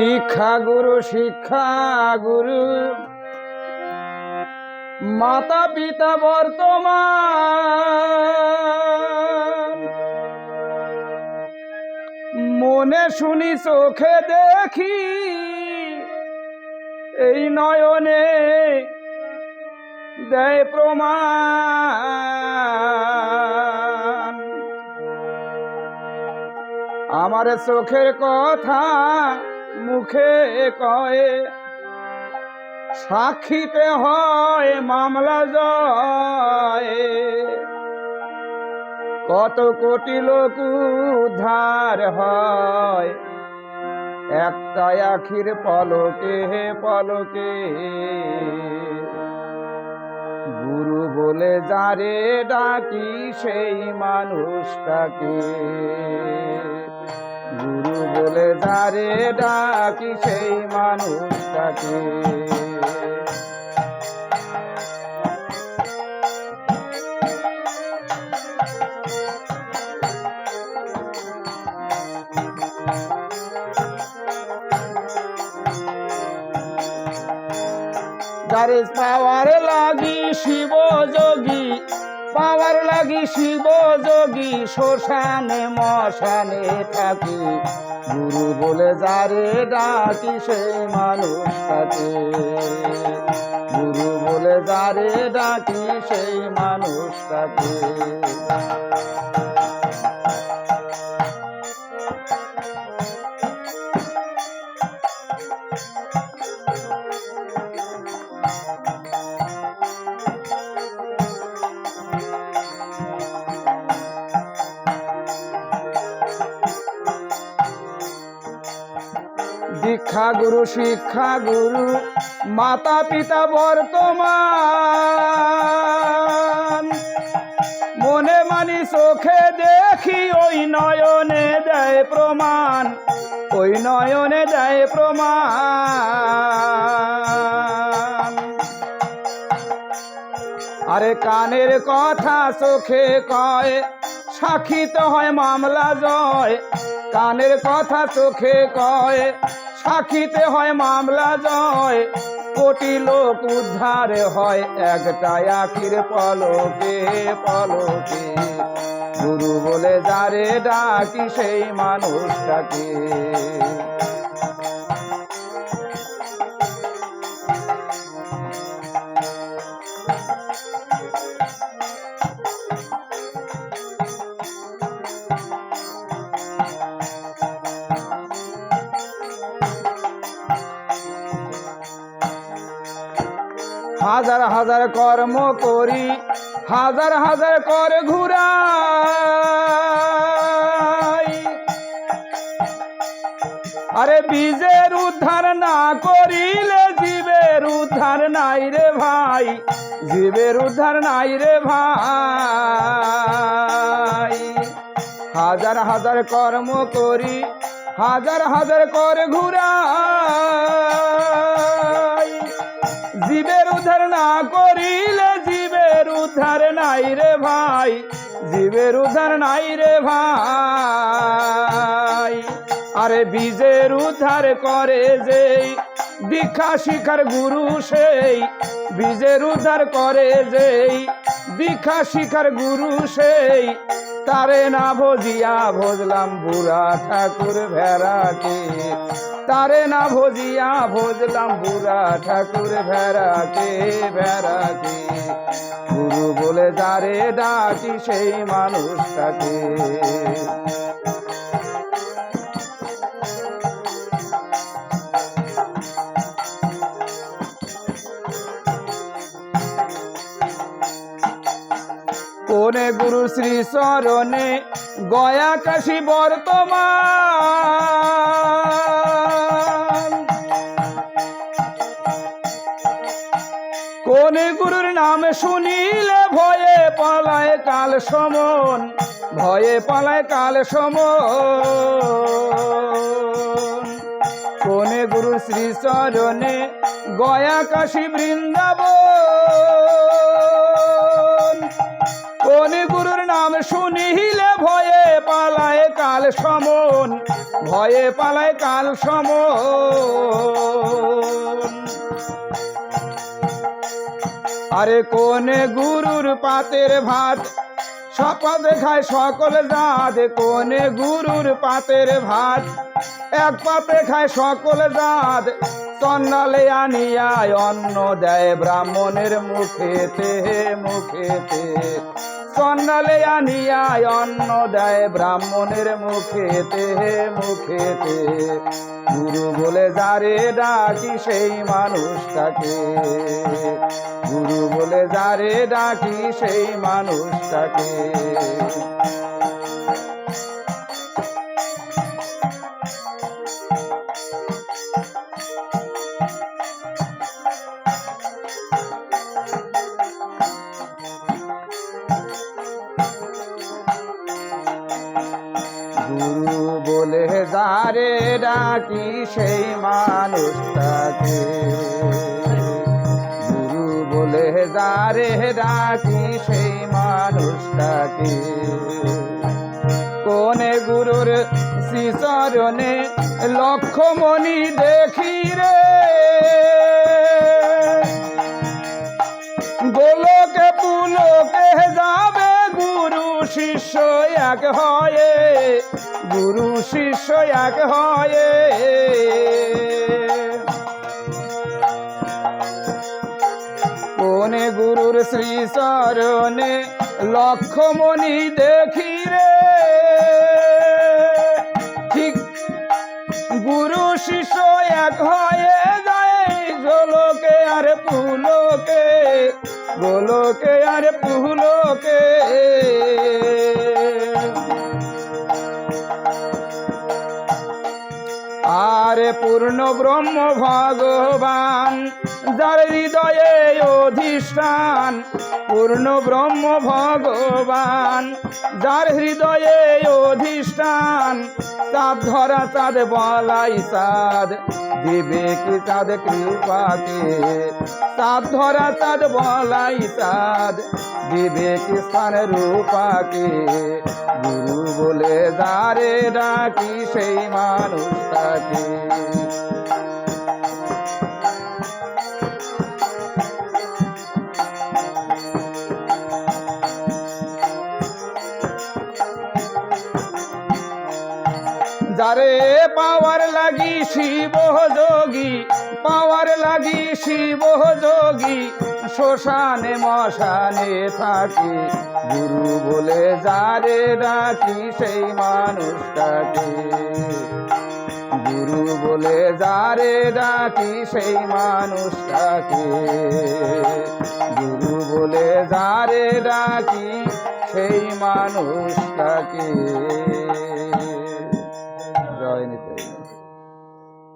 দীক্ষা গুরু, শিক্ষা গুরু। মাতা পিতা বর্তমান। মনে শুনি, চোখে দেখি এই নয়নে দেয় প্রমাণ। আমার চোখের কথা মুখে কয়ে, সাক্ষীতে হয় মামলা জয়। কত কোটি লোক উদ্ধার হয়, একটা আখির পলকে হে পলকে। গুরু বলে, যারে ডাকি সেই মানুষটাকে। গুরু বলে যারে ডাকি সেই মানুষটাকে। যারে পাওয়ার লাগি শিব যোগী। পাওয়ার লাগি শিব যোগী, শ্মশানে মশানে থাকি। গুরু বলে যারে ডাকি সে মানুষ থাকে গুরু বলে যারে ডাকি সেই মানুষ মানুষটাকে দীক্ষা গুরু, শিক্ষা গুরু, মাতা পিতা বর্তমান। মনে মানি চোখে দেখি ওই নয়নে দেয় প্রমাণ, ওই নয়নে দেয় প্রমাণ। আরে কানের কথা চোখে কয়, সাক্ষিত হয় মামলা জয়। কানের কথা চোখে কয় সাক্ষীতে হয় মামলা জয়। কোটি লোক উদ্ধার হয় একটা আখির পলকে পলকে। গুরু বলে, যারে ডাকি সেই মানুষটাকে। হাজার হাজার কর্ম করি, হাজার হাজার কর ঘুরাই। আরে বীজের উদ্ধার না করিলে জীবের উদ্ধার নাই রে ভাই, জীবের উদ্ধার নাই রে ভাই। হাজার হাজার কর্ম করি, হাজার হাজার কর ঘুরাই। জীবের উদ্ধার না করিলে জীবের উদ্ধার নাই রে ভাই, জীবের উদ্ধার নাই রে ভাই। আরে বীজের উদ্ধার করে যেই, দীক্ষা শিখার গুরু সেই, বীজের উদ্ধার করে যেই, দীক্ষা শিখার গুরু সেই। তারে না ভজিয়া, ভজলাম বুড়া ঠাকুর ভেড়াকে। তারে না ভজিয়া ভজলাম বুড়া ঠাকুর ভেড়াকে ভেড়াকে। গুরু বলে, যারে ডাকি সেই মানুষটাকে। কোনে গুরু শ্রী চরণে গয়া কাশী বর্তমান। গুরুর নাম শুনিলে ভয়ে পালায় কাল সমন, ভয়ে পালায় কাল সমন। কোনে গুরুর শ্রী চরণে গয়া কাশী বৃন্দাবন। কোন গুরুর নাম শুনিলে ভয়ে পালায় কাল সমন, ভয়ে পালায় কাল সম আরে কোনে গুরুর পাতের ভাত? সপাতে খায় সকল জাত। কোনে গুরুর পাতের ভাত? এক পাতে খায় সকল জাত। চন্নালে আনিয়ায় অন্ন দেয় ব্রাহ্মণের মুখেতে মুখেতে। চন্নালে আনিয়ায় অন্ন দেয় ব্রাহ্মণের মুখেতে মুখেতে। গুরু বলে, যারে ডাকি সেই মানুষটাকে। গুরু বলে, যারে ডাকি সেই মানুষটাকে। গুরু বলে, যারে ডাকি সেই মানুষটাকে। গুরু বলে, যারে ডাকি সেই মানুষটাকে। কোনে গুরুর শ্রীচরণে লক্ষ্মণি দেখি রে। এক হয়ে, গুরু শিষ্য এক হয়ে। কোনে গুরুর শ্রী চরণে লক্ষ্মণি দেখি রে। ঠিক গুরু শিষ্য এক হয়ে যায় গোলকে আর পুলকে গোলকে আর পুলকে আরে পূর্ণ ব্রহ্ম ভগবান যার হৃদয়ে অধিষ্ঠান পূর্ণ ব্রহ্ম ভগবান, যার হৃদয়ে অধিষ্ঠান চাঁদ ধরা চাঁদ বলাই চাঁদ দিবে কি চাঁদ কৃপাকে? চাঁদ ধরা চাঁদ বলাই চাঁদ দিবে কি স্থান রূপাকে? গুরু বলে যারে ডাকি সেই মানুষটাকে। পাওয়ার লাগি শিব যোগী, পাওয়ার লাগি শিব যোগী। শ্মশানে মশানে থাকি, গুরু বলে যারে ডাকি সেই মানুষটাকে। গুরু বলে যারে ডাকি সেই মানুষটাকে। গুরু বলে যারে ডাকি সেই মানুষটাকে।